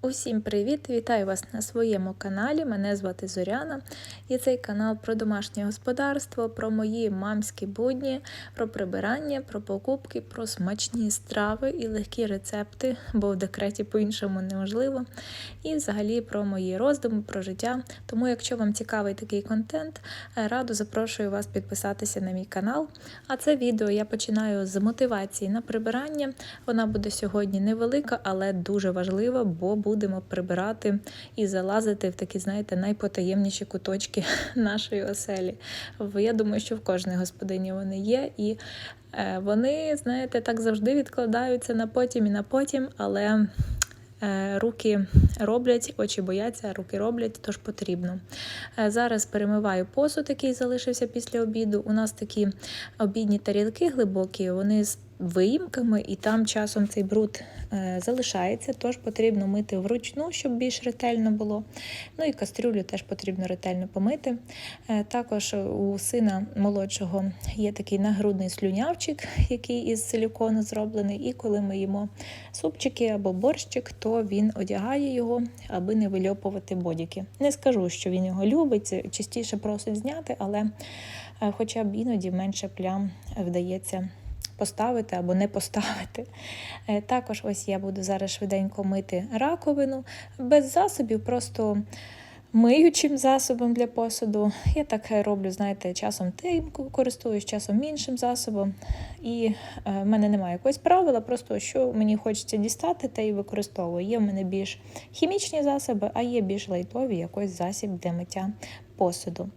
Усім привіт! Вітаю вас на своєму каналі. Мене звати Зоряна і цей канал про домашнє господарство, про мої мамські будні, про прибирання, про покупки, про смачні страви і легкі рецепти, бо в декреті по-іншому неможливо. І взагалі про мої роздуми, про життя. Тому, якщо вам цікавий такий контент, радо запрошую вас підписатися на мій канал. А це відео я починаю з мотивації на прибирання. Вона буде сьогодні невелика, але дуже важлива, бо будемо прибирати і залазити в такі, знаєте, найпотаємніші куточки нашої оселі. Я думаю, що в кожній господині вони є, і е, вони, знаєте, так завжди відкладаються на потім і на потім, але. Е, руки роблять, очі бояться, руки роблять, тож потрібно. Е, зараз перемиваю посуд, який залишився після обіду. У нас такі обідні тарілки глибокі, вони виїмками, і там часом цей бруд е, залишається, тож потрібно мити вручну, щоб більш ретельно було. Ну і кастрюлю теж потрібно ретельно помити. Е, також у сина молодшого є такий нагрудний слюнявчик, який із силікону зроблений. І коли ми їмо супчики або борщик, то він одягає його, аби не вильопувати бодіки. Не скажу, що він його любить, частіше просить зняти, але е, хоча б іноді менше плям вдається поставити або не поставити. Е, також ось я буду зараз швиденько мити раковину без засобів, просто миючим засобом для посуду. Я так роблю, знаєте, часом тим користуюсь, часом іншим засобом. І е, в мене немає якогось правила, просто що мені хочеться дістати, те і використовую. Є в мене більш хімічні засоби, а є більш лайтові якийсь засіб для миття посуду.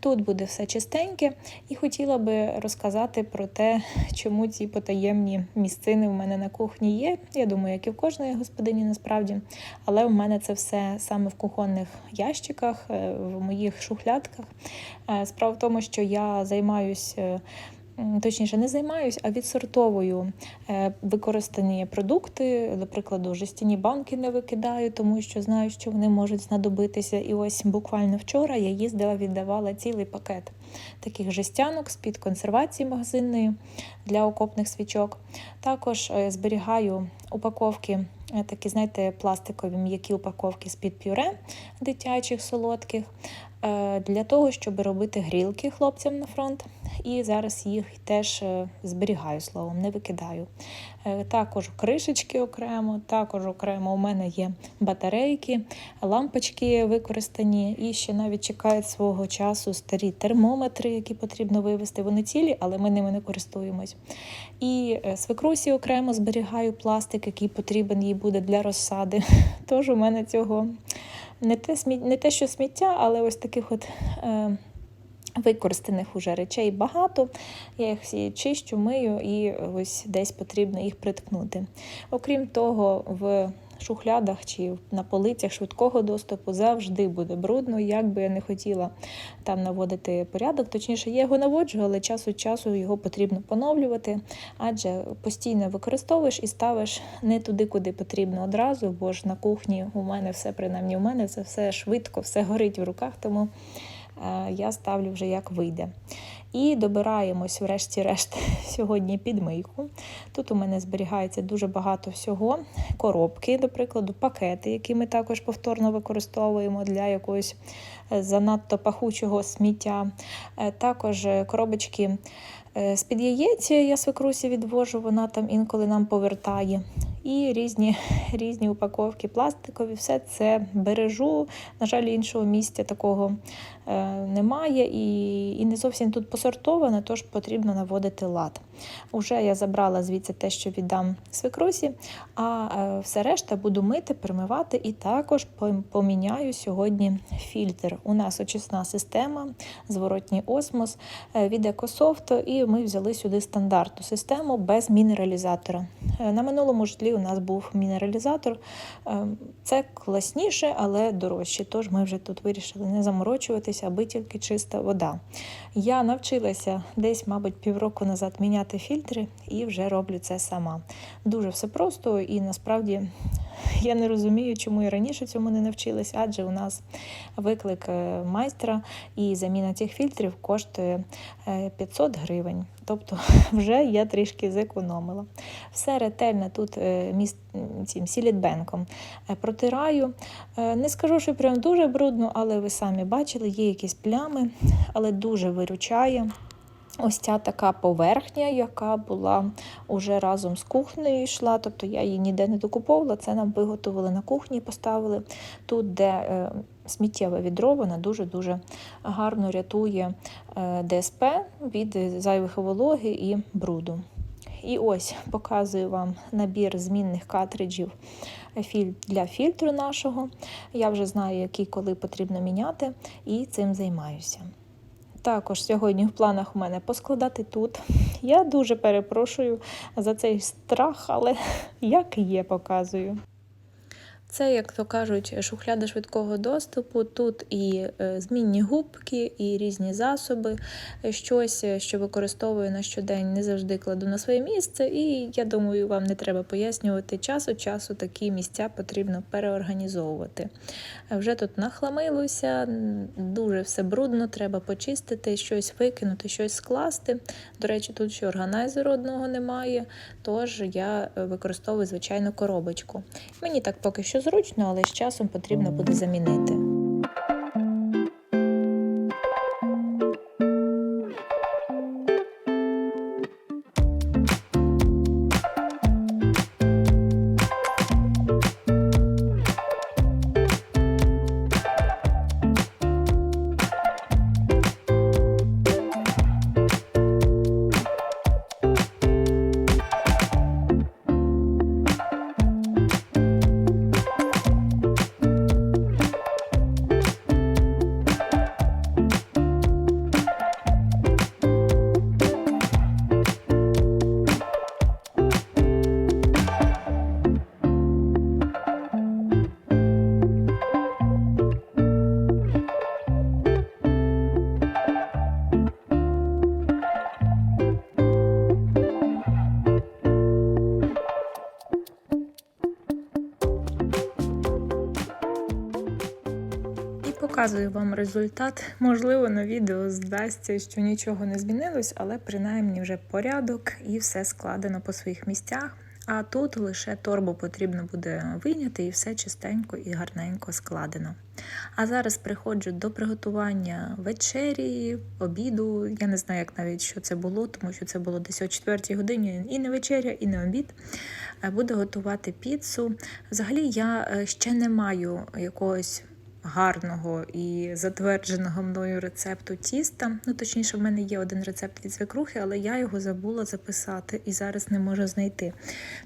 Тут буде все чистеньке, і хотіла би розказати про те, чому ці потаємні місцини в мене на кухні є. Я думаю, як і в кожної господині насправді. Але в мене це все саме в кухонних ящиках, е, в моїх шухлядках. Е, справа в тому, що я займаюся точніше, не займаюсь, а відсортовую е, використані продукти. До прикладу, жестяні банки не викидаю, тому що знаю, що вони можуть знадобитися. І ось буквально вчора я їздила, віддавала цілий пакет таких жестянок з-під консервації магазинної для окопних свічок. Також е, зберігаю упаковки. Е, такі, знаєте, пластикові м'які упаковки з-під пюре дитячих солодких, для того, щоб робити грілки хлопцям на фронт і зараз їх теж е, зберігаю словом, не викидаю. Е, також кришечки окремо, також окремо у мене є батарейки, лампочки використані, і ще навіть чекають свого часу старі термометри, які потрібно вивезти. Вони цілі, але ми ними не користуємось. І е, свекрусі окремо зберігаю пластик, який потрібен їй буде для розсади. Тож у мене цього не те, не те що сміття, але ось таких от. Використаних уже речей багато, я їх всі чищу, мию і ось десь потрібно їх приткнути. Окрім того, в шухлядах чи на полицях швидкого доступу завжди буде брудно, як би я не хотіла там наводити порядок. Точніше, я його наводжу, але час від часу його потрібно поновлювати, адже постійно використовуєш і ставиш не туди, куди потрібно одразу, бо ж на кухні у мене все, принаймні у мене це все швидко, все горить в руках. тому Е, я ставлю вже як вийде. І добираємось, врешті-решт, сьогодні підмийку. Тут у мене зберігається дуже багато всього. Коробки, до прикладу, пакети, які ми також повторно використовуємо для якогось е, занадто пахучого сміття. Е, також коробочки з-під яєць я свекрусі відвожу, вона там інколи нам повертає. І різні різні упаковки пластикові, все це бережу. На жаль, іншого місця такого Е, немає і і не зовсім тут посортоване, тож потрібно наводити лад. Уже я забрала звідси те, що віддам свекрусі, а е, все решта буду мити, перемивати і також поміняю сьогодні фільтр. У нас очисна система, зворотній осмос е, від Екософт, і ми взяли сюди стандартну систему без мінералізатора. На минулому житлі у нас був мінералізатор. Це класніше, але дорожче. Тож ми вже тут вирішили не заморочуватись користуюся, аби тільки чиста вода. Я навчилася десь, мабуть, півроку назад міняти фільтри і вже роблю це сама. Дуже все просто і насправді Я не розумію, чому і раніше цьому не навчилась, адже у нас виклик е, майстра і заміна цих фільтрів коштує е, 500 гривень. Тобто вже я трішки зекономила. Все ретельно тут е, цим сілітбенком е, протираю. Е, Не скажу, що прям дуже брудно, але ви самі бачили, є якісь плями, але дуже виручає. Ось ця така поверхня, яка була уже разом з кухнею йшла, тобто я її ніде не докуповувала, це нам виготовили на кухні і поставили. Тут, де е, сміттєве відро, вона дуже-дуже гарно рятує е, ДСП від зайвих вологи і бруду. І ось показую вам набір змінних картриджів для фільтру нашого. Я вже знаю, який коли потрібно міняти, і цим займаюся. Також сьогодні в планах у мене поскладати тут. Я дуже перепрошую за цей страх, але як є, показую. Це, як то кажуть, шухляда швидкого доступу. Тут і е, змінні губки, і різні засоби, щось, е, що використовую на щодень, не завжди кладу на своє місце. І я думаю, вам не треба пояснювати. Час від часу такі місця потрібно переорганізовувати. Вже тут нахламилося, дуже все брудно, треба почистити, щось викинути, щось скласти. До речі, тут ще органайзеру одного немає, тож я е, використовую звичайну коробочку. Мені так поки що зручно, але з часом потрібно буде замінити. Показую вам результат. Можливо, на відео здасться, що нічого не змінилось, але принаймні вже порядок і все складено по своїх місцях. А тут лише торбу потрібно буде вийняти і все чистенько і гарненько складено. А зараз приходжу до приготування вечері, обіду. Я не знаю, як навіть що це було, тому що це було десь о 4 годині і не вечеря, і не обід. Е, Буду готувати піцу. Взагалі, я е, ще не маю якогось гарного і затвердженого мною рецепту тіста. Ну, точніше, в мене є один рецепт від свекрухи, але я його забула записати і зараз не можу знайти.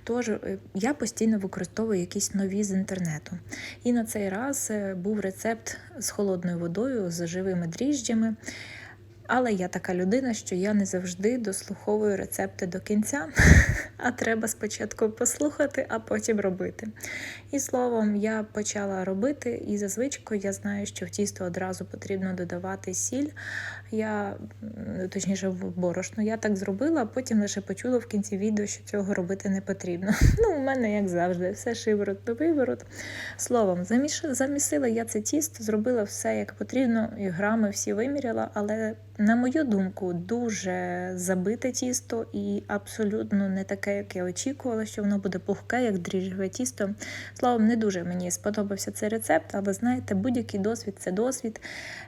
Тож е, я постійно використовую якісь нові з інтернету. І на цей раз е, був рецепт з холодною водою, з живими дріжджами. Але я така людина, що я не завжди дослуховую рецепти до кінця, а треба спочатку послухати, а потім робити. І словом, я почала робити, і за я знаю, що в тісто одразу потрібно додавати сіль. Я, точніше, в борошно. Я так зробила, а потім лише почула в кінці відео, що цього робити не потрібно. Ну, у мене, як завжди, все шиворот до виворот. Словом, замісила я це тісто, зробила все як потрібно, і грами всі виміряла, але на мою думку, дуже забите тісто і абсолютно не таке, як я очікувала, що воно буде пухке, як дріжджеве тісто. Словом, не дуже мені сподобався цей рецепт, але знаєте, будь-який досвід це досвід.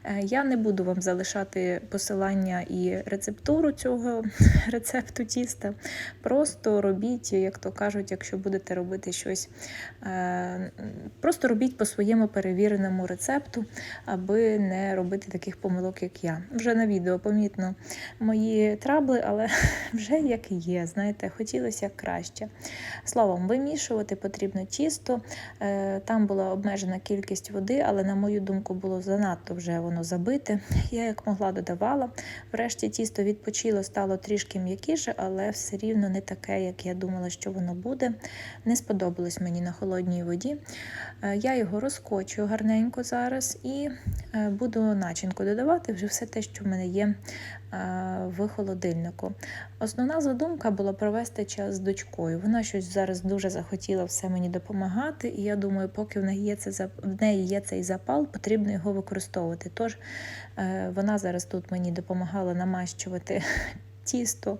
Е, Я не буду вам залишати посилання і рецептуру цього рецепту тіста. Просто робіть, як то кажуть, якщо будете робити щось, е, просто робіть по своєму перевіреному рецепту, аби не робити таких помилок, як я. Вже на відео помітно мої трабли, але вже як є, знаєте, хотілося краще. Словом, вимішувати потрібно тісто. Е, Там була обмежена кількість води, але, на мою думку, було занадто вже воно забите. Я як могла додавала. Врешті тісто відпочило, стало трішки м'якіше, але все рівно не таке, як я думала, що воно буде. Не сподобалось мені на холодній воді. Е, Я його розкочую гарненько зараз і е, буду начинку додавати вже все те, що в мене мене є е, в холодильнику. Основна задумка була провести час з дочкою. Вона щось зараз дуже захотіла все мені допомагати, і я думаю, поки в неї є це в неї є цей запал, потрібно його використовувати. Тож е, вона зараз тут мені допомагала намащувати тісто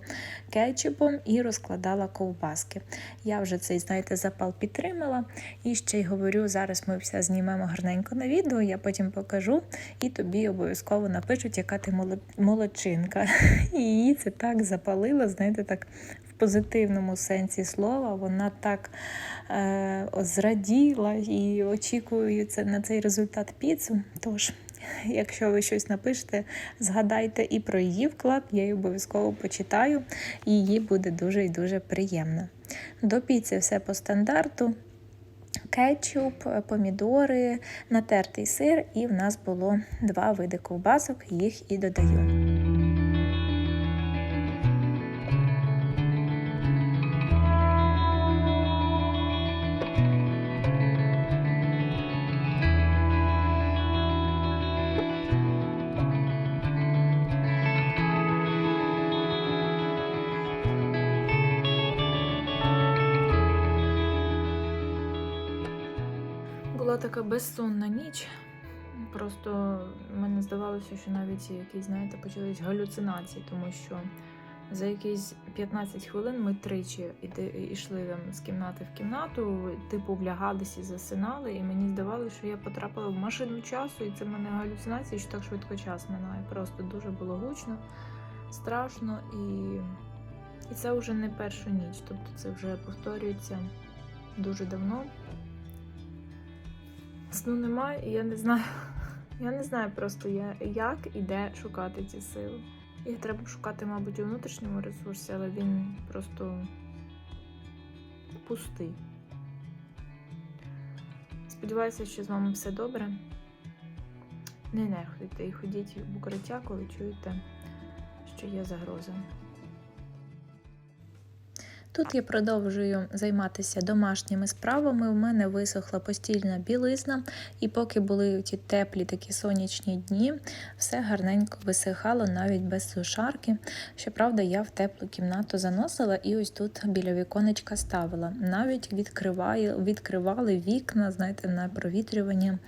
кетчупом і розкладала ковбаски. Я вже цей, знаєте, запал підтримала. І ще й говорю, зараз ми все знімемо гарненько на відео, я потім покажу, і тобі обов'язково напишуть, яка ти молодчинка. І її це так запалило, знаєте, так позитивному сенсі слова. Вона так е, зраділа і очікую це, на цей результат піцу. Тож, якщо ви щось напишете, згадайте і про її вклад, я її обов'язково почитаю, і їй буде дуже і дуже приємно. До піци все по стандарту. Кетчуп, помідори, натертий сир, і в нас було два види ковбасок, їх і додаю. Була така безсонна ніч. Просто мені здавалося, що навіть якісь, знаєте, почались галюцинації, тому що за якісь 15 хвилин ми тричі йшли там з кімнати в кімнату, типу влягалися і засинали, і мені здавалося, що я потрапила в машину часу, і це в мене галюцинації, що так швидко час минає. Просто дуже було гучно, страшно, і, і це вже не першу ніч. Тобто це вже повторюється дуже давно. Сну немає, і я не знаю. Я не знаю просто я, як і де шукати ці сили. Їх треба шукати, мабуть, у внутрішньому ресурсі, але він просто пустий. Сподіваюся, що з вами все добре. Не нехтуйте і ходіть в укриття, коли чуєте, що є загроза. Тут я продовжую займатися домашніми справами. У мене висохла постільна білизна, і поки були ті теплі такі сонячні дні, все гарненько висихало навіть без сушарки. Щоправда, я в теплу кімнату заносила і ось тут біля віконечка ставила. Навіть відкриваю, відкривали вікна, знаєте, на провітрювання.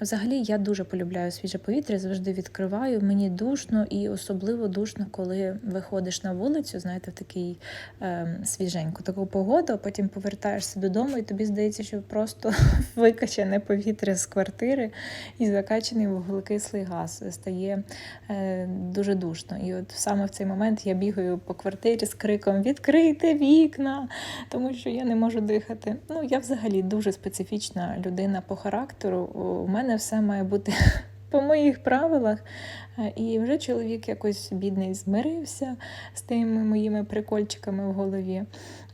Взагалі, я дуже полюбляю свіже повітря, завжди відкриваю. Мені душно і особливо душно, коли виходиш на вулицю, знаєте, в такий е, свіженьку таку погоду, а потім повертаєшся додому, і тобі здається, що просто викачане повітря з квартири і закачаний вуглекислий газ. Стає е, дуже душно. І от саме в цей момент я бігаю по квартирі з криком Відкрийте вікна! тому що я не можу дихати. Ну, я взагалі дуже специфічна людина по характеру. У мене все має бути по моїх правилах. Е, І вже чоловік якось бідний змирився з тими моїми прикольчиками в голові.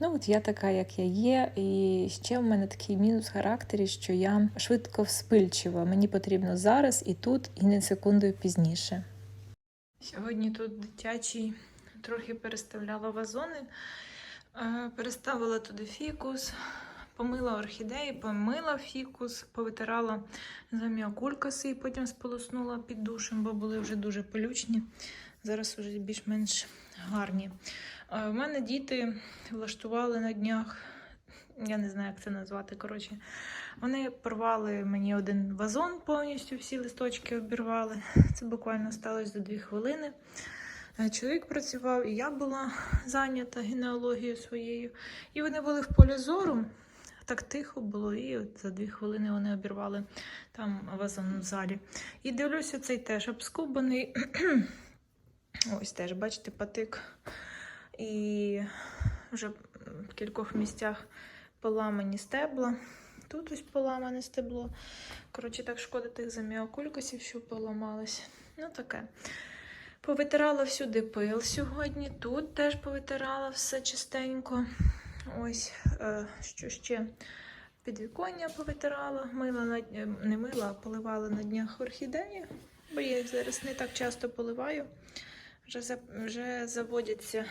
Ну, от я така, як я є. І ще в мене такий мінус в характері, що я швидко вспильчива. Мені потрібно зараз і тут, і не секундою пізніше. Сьогодні тут дитячий трохи переставляла вазони, е, переставила туди фікус, помила орхідеї, помила фікус, повитирала заміокулькаси і потім сполоснула під душем, бо були вже дуже пилючні. Зараз вже більш-менш гарні. Е, У мене діти влаштували на днях, я не знаю, як це назвати. Коротше, вони порвали мені один вазон повністю, всі листочки обірвали. Це буквально сталося за дві хвилини. Е, Чоловік працював, і я була зайнята генеалогією своєю. І вони були в полі зору. Так тихо було, і от за дві хвилини вони обірвали там вазон в залі. І дивлюся, цей теж обскубаний. Ось теж, бачите, патик. І вже в кількох місцях поламані стебла. Тут ось поламане стебло. Коротше, так шкода тих заміокулькасів, що поламались. Ну, таке. Повитирала всюди пил сьогодні. Тут теж повитирала все чистенько. Ось, е, що ще підвіконня повитирала, мила на не мила, а поливала на днях орхідеї, бо я їх зараз не так часто поливаю. Вже, за- вже заводяться,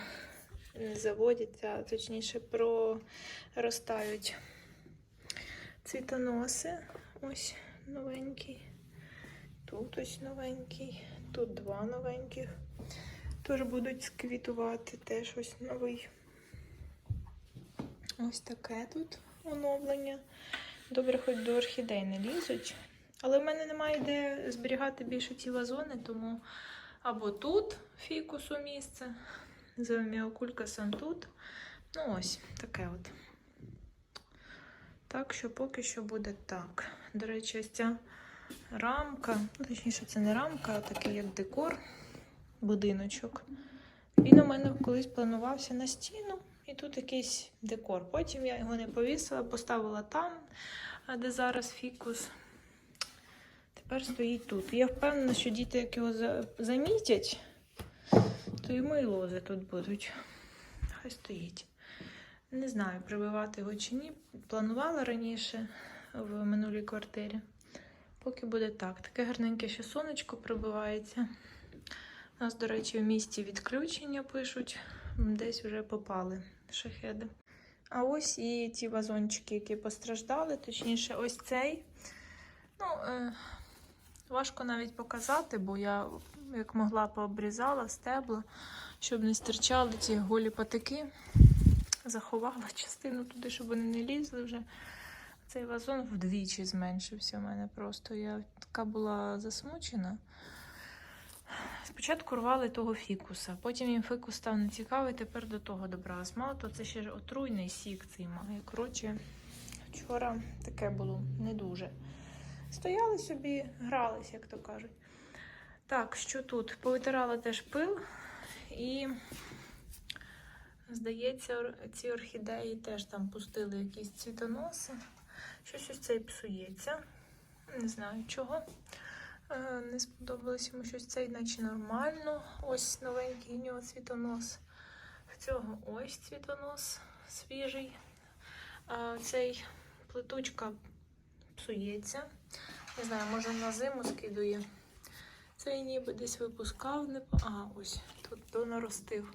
заводяться, точніше проростають цвітоноси. Ось новенький. Тут ось новенький, Тут два новеньких. Теж будуть квітувати, теж ось новий. Ось таке тут оновлення. Добре, хоч до орхідей не лізуть. Але в мене немає де зберігати більше ці вазони, тому або тут фікусу місце, зеоміокулькасом тут. Ну ось таке от. Так що поки що буде так. До речі, ось ця рамка, ну, точніше, це не рамка, а такий як декор, будиночок. Він у мене колись планувався на стіну, і тут якийсь декор. Потім я його не повісила, поставила там, де зараз фікус. Тепер стоїть тут. Я впевнена, що діти, як його замітять, то йому і лози тут будуть. Хай стоїть. Не знаю, прибивати його чи ні. Планувала раніше в минулій квартирі. Поки буде так. Таке гарненьке ще сонечко прибивається. У нас, до речі, в місті відключення пишуть. Десь вже попали шахеди. А ось і ті вазончики, які постраждали, точніше, ось цей. Ну, е, важко навіть показати, бо я як могла пообрізала стебла, щоб не стирчали ці голі патики. Заховала частину туди, щоб вони не лізли вже. Цей вазон вдвічі зменшився в мене просто. Я така була засмучена. Спочатку рвали того фікуса, потім їм фікус став нецікавий, тепер до того добралась. Мало то це ще ж отруйний сік цей має. Коротше, вчора таке було не дуже. Стояли собі, грались, як то кажуть. Так, що тут? Повитирала теж пил і, здається, ці орхідеї теж там пустили якісь цвітоноси. Щось ось цей псується. Не знаю чого. Е, Не сподобалось йому щось цей, наче нормально. Ось новенький у нього цвітонос. В цього ось цвітонос свіжий. А цей плитучка псується. Не знаю, може на зиму скидує. Цей ніби десь випускав. Ага, ось тут донаростив.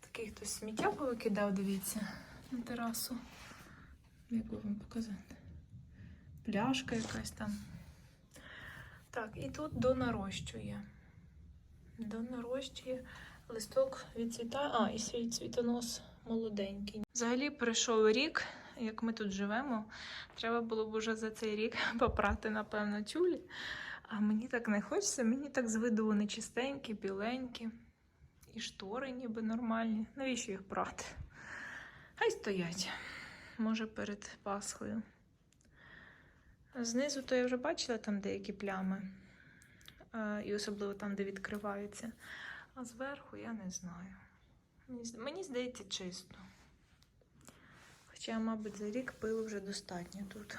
Такий хтось сміття повикидав, дивіться, на терасу. Як би вам показати? Пляшка якась там. Так, і тут донарощує. Донарощує листок відцвітає. А, і свій цвітонос молоденький. Взагалі пройшов рік, як ми тут живемо. Треба було б уже за цей рік попрати, напевно, тюлі. А мені так не хочеться, мені так з виду вони чистенькі, біленькі. І штори ніби нормальні. Навіщо їх прати? Хай стоять. Може, перед Пасхою. Знизу то я вже бачила там деякі плями. І особливо там, де відкриваються. А зверху я не знаю. Мені здається чисто. Хоча, мабуть, за рік пилу вже достатньо тут.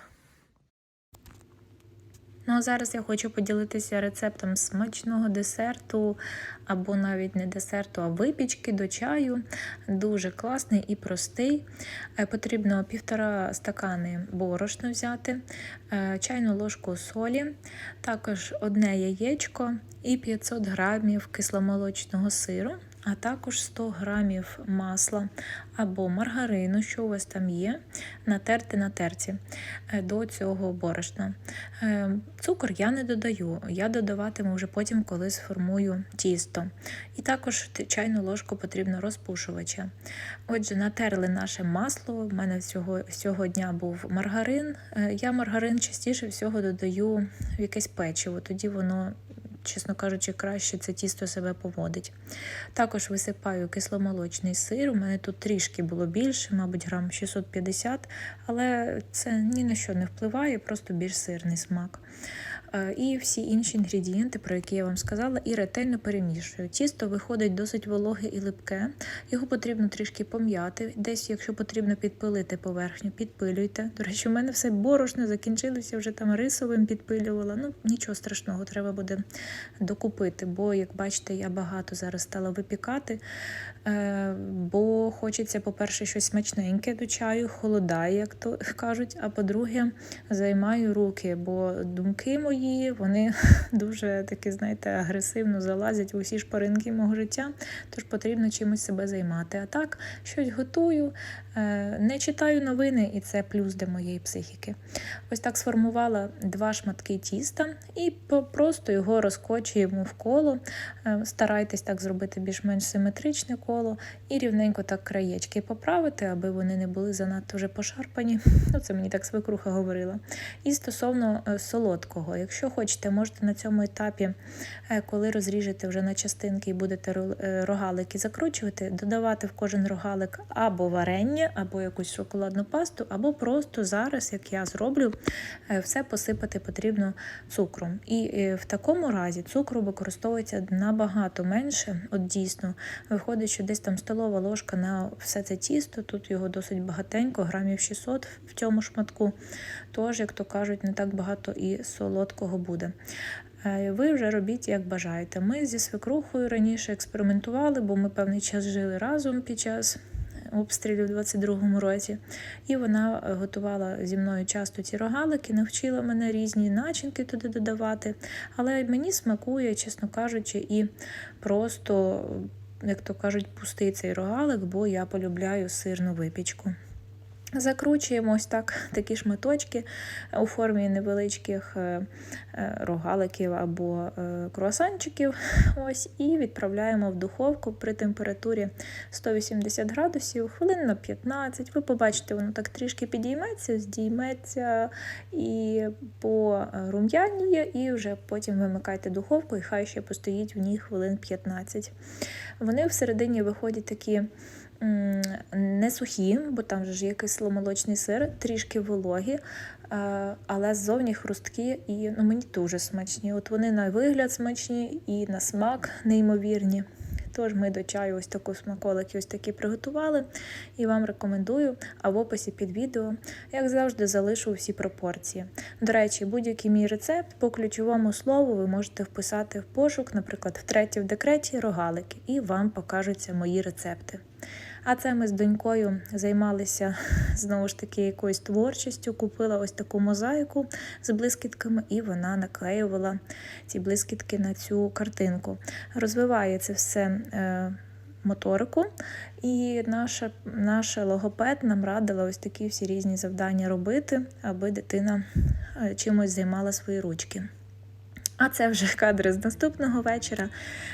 Ну а зараз я хочу поділитися рецептом смачного десерту, або навіть не десерту, а випічки до чаю. Дуже класний і простий. Е, Потрібно півтора стакани борошна взяти, е, чайну ложку солі, також одне яєчко і 500 грамів кисломолочного сиру, а також 100 грамів масла або маргарину, що у вас там є, натерти на терці е, до цього борошна. Е, Цукор я не додаю, я додаватиму вже потім, коли сформую тісто. І також чайну ложку потрібно розпушувача. Отже, натерли наше масло. В мене цього, цього дня був маргарин. Е, Я маргарин частіше всього додаю в якесь печиво, тоді воно. Чесно кажучи, краще це тісто себе поводить. Також висипаю кисломолочний сир. У мене тут трішки було більше, мабуть, грам 650, але це ні на що не впливає, просто більш сирний смак. Е, І всі інші інгредієнти, про які я вам сказала, і ретельно перемішую. Тісто виходить досить вологе і липке. Його потрібно трішки пом'яти. Десь, якщо потрібно підпилити поверхню, підпилюйте. До речі, у мене все борошно закінчилося, вже там рисовим підпилювала. Ну, нічого страшного, треба буде докупити. Бо, як бачите, я багато зараз стала випікати. Е, Бо хочеться, по-перше, щось смачненьке до чаю, холодає, як то кажуть. А по-друге, займаю руки, бо думки мої вони дуже такі, знаєте, агресивно залазять в усі шпаринки мого життя. Тож потрібно чимось себе займати. А так, щось готую, Не читаю новини, і це плюс для моєї психіки. Ось так сформувала два шматки тіста і просто його розкочуємо в коло. Е, Старайтесь так зробити більш-менш симетричне коло і рівненько так краєчки поправити, аби вони не були занадто вже пошарпані. Ну, це мені так свекруха говорила. І стосовно е, солодкого, якщо хочете, можете на цьому етапі, е, коли розріжете вже на частинки і будете е, рогалики закручувати, додавати в кожен рогалик або варення, або якусь шоколадну пасту, або просто зараз, як я зроблю, е, все посипати потрібно цукром. І е, в такому разі цукру використовується набагато менше. От дійсно, виходить, що десь там столова ложка на все це тісто, тут його досить багатенько, грамів 600 в цьому шматку. Тож, як то кажуть, не так багато і солодкого буде. Е, Ви вже робіть, як бажаєте. Ми зі свекрухою раніше експериментували, бо ми певний час жили разом під час обстрілів у 22-му році. І вона е, готувала зі мною часто ці рогалики, навчила мене різні начинки туди додавати. Але мені смакує, чесно кажучи, і просто, як то кажуть, пустий цей рогалик, бо я полюбляю сирну випічку. Закручуємо ось так такі шматочки у формі невеличких е, е, рогаликів або е, круасанчиків. Ось, і відправляємо в духовку при температурі 180 градусів, хвилин на 15. Ви побачите, воно так трішки підійметься, здійметься і порум'яніє, і вже потім вимикайте духовку, і хай ще постоїть в ній хвилин 15. Вони всередині виходять такі не сухі, бо там же ж є кисломолочний сир, трішки вологі, е, але ззовні хрусткі і ну, мені дуже смачні. От вони на вигляд смачні і на смак неймовірні. Тож ми до чаю ось таку смаколики ось такі приготували і вам рекомендую, а в описі під відео, як завжди, залишу всі пропорції. До речі, будь-який мій рецепт по ключовому слову ви можете вписати в пошук, наприклад, втретє в декреті рогалики, і вам покажуться мої рецепти. А це ми з донькою займалися знову ж таки якоюсь творчістю. Купила ось таку мозаїку з блискітками, і вона наклеювала ці блискітки на цю картинку. Розвиває це все е, моторику, і наша, наша логопед нам радила ось такі всі різні завдання робити, аби дитина е, чимось займала свої ручки. А це вже кадри з наступного вечора.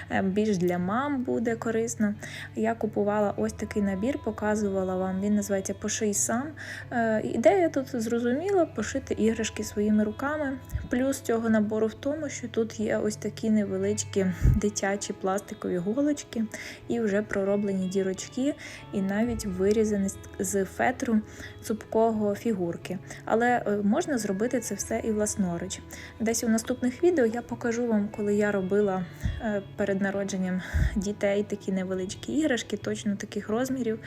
Е, Більш для мам буде корисно. Я купувала ось такий набір, показувала вам. Він називається Поший сам. Е, Ідея тут зрозуміла пошити іграшки своїми руками. Плюс цього набору в тому, що тут є ось такі невеличкі дитячі пластикові голочки, і вже пророблені дірочки, і навіть вирізані з- фетру цупкого фігурки. Але е, можна зробити це все і власноруч. Десь у наступних відео я покажу вам, коли я робила е, перед народженням дітей такі невеличкі іграшки, точно таких розмірів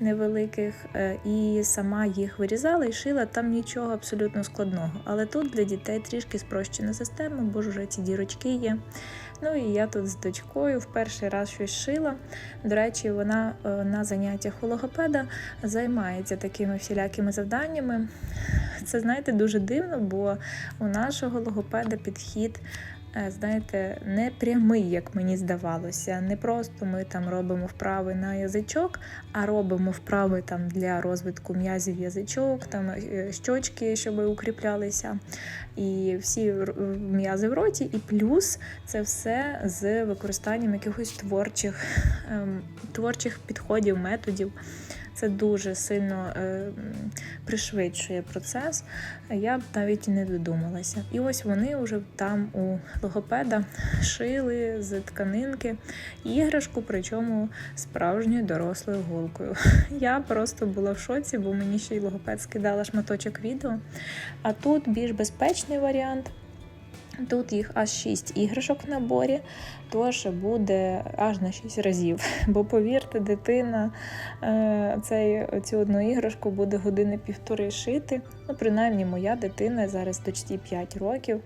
невеликих, е, і сама їх вирізала і шила. Там нічого абсолютно складного. Але тут для дітей трішки спрощена система, бо ж вже ці дірочки є. Ну і я тут з дочкою в перший раз щось шила. До речі, вона е, на заняттях у логопеда займається такими всілякими завданнями. Це, знаєте, дуже дивно, бо у нашого логопеда підхід, знаєте, не прямий, як мені здавалося. Не просто ми там робимо вправи на язичок, а робимо вправи там для розвитку м'язів язичок, там е, щочки, щоб укріплялися, і всі м'язи в роті, і плюс це все з використанням якихось творчих, ем, творчих підходів, методів. Це дуже сильно е, пришвидшує процес. Я б навіть і не додумалася. І ось вони вже там у логопеда шили з тканинки іграшку, причому справжньою дорослою голкою. Я просто була в шоці, бо мені ще й логопед скидала шматочок відео. А тут більш безпечний варіант. Тут їх аж 6 іграшок в наборі, тож буде аж на 6 разів. Бо повірте, дитина е, цей, цю одну іграшку буде години півтори шити. Ну, принаймні, моя дитина зараз дочці 5 років.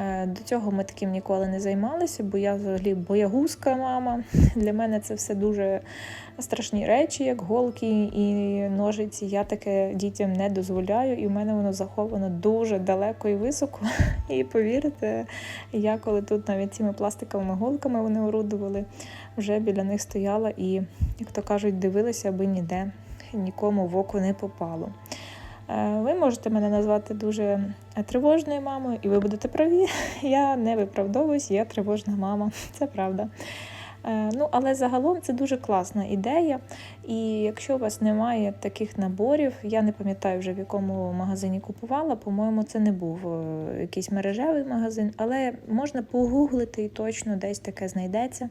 Е, До цього ми таким ніколи не займалися, бо я взагалі боягузка мама. Для мене це все дуже страшні речі, як голки і ножиці. Я таке дітям не дозволяю, і в мене воно заховано дуже далеко і високо. І повірте, я коли тут навіть цими пластиковими голками вони орудували, вже біля них стояла і, як то кажуть, дивилася, аби ніде нікому в око не попало. Е, Ви можете мене назвати дуже тривожною мамою, і ви будете праві. Я не виправдовуюсь, я тривожна мама, це правда. Е, Ну, але загалом це дуже класна ідея. І якщо у вас немає таких наборів, я не пам'ятаю вже в якому магазині купувала, по-моєму, це не був е, якийсь мережевий магазин, але можна погуглити і точно десь таке знайдеться.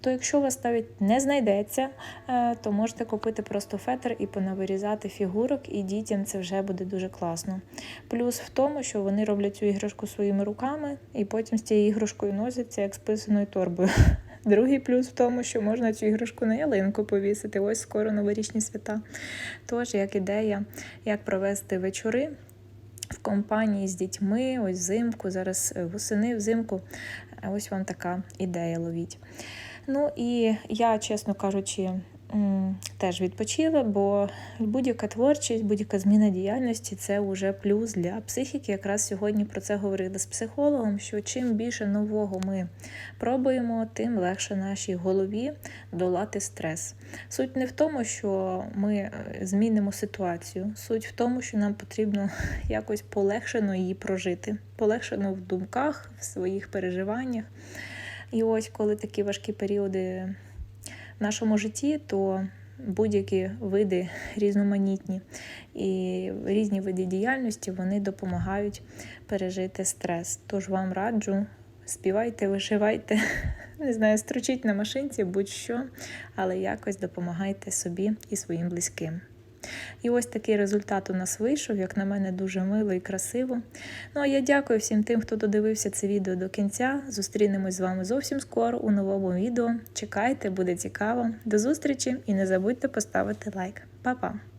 То якщо у вас навіть не знайдеться, е, то можете купити просто фетр і понавирізати фігурок, і дітям це вже буде дуже класно. Плюс в тому, що вони роблять цю іграшку своїми руками, і потім з цією іграшкою носяться як з писаною торбою. Другий плюс в тому, що можна цю іграшку на ялинку повісити. Ось скоро новорічні свята. Тож, як ідея, як провести вечори в компанії з дітьми, ось взимку, зараз е, восени, взимку. Е, Ось вам така ідея ловіть. Ну і я, чесно кажучи, теж відпочила, бо будь-яка творчість, будь-яка зміна діяльності це вже плюс для психіки. Якраз сьогодні про це говорили з психологом, що чим більше нового ми пробуємо, тим легше нашій голові долати стрес. Суть не в тому, що ми е, змінимо ситуацію. Суть в тому, що нам потрібно якось полегшено її прожити, полегшено в думках, в своїх переживаннях. І ось коли такі важкі періоди нашому житті, то будь-які види різноманітні і різні види діяльності вони допомагають пережити стрес. Тож вам раджу, співайте, вишивайте, не знаю, стручіть на машинці, будь-що, але якось допомагайте собі і своїм близьким. І ось такий результат у нас вийшов, як на мене, дуже мило і красиво. Ну а я дякую всім тим, хто додивився це відео до кінця. Зустрінемось з вами зовсім скоро у новому відео. Чекайте, буде цікаво. До зустрічі і не забудьте поставити лайк. Па-па!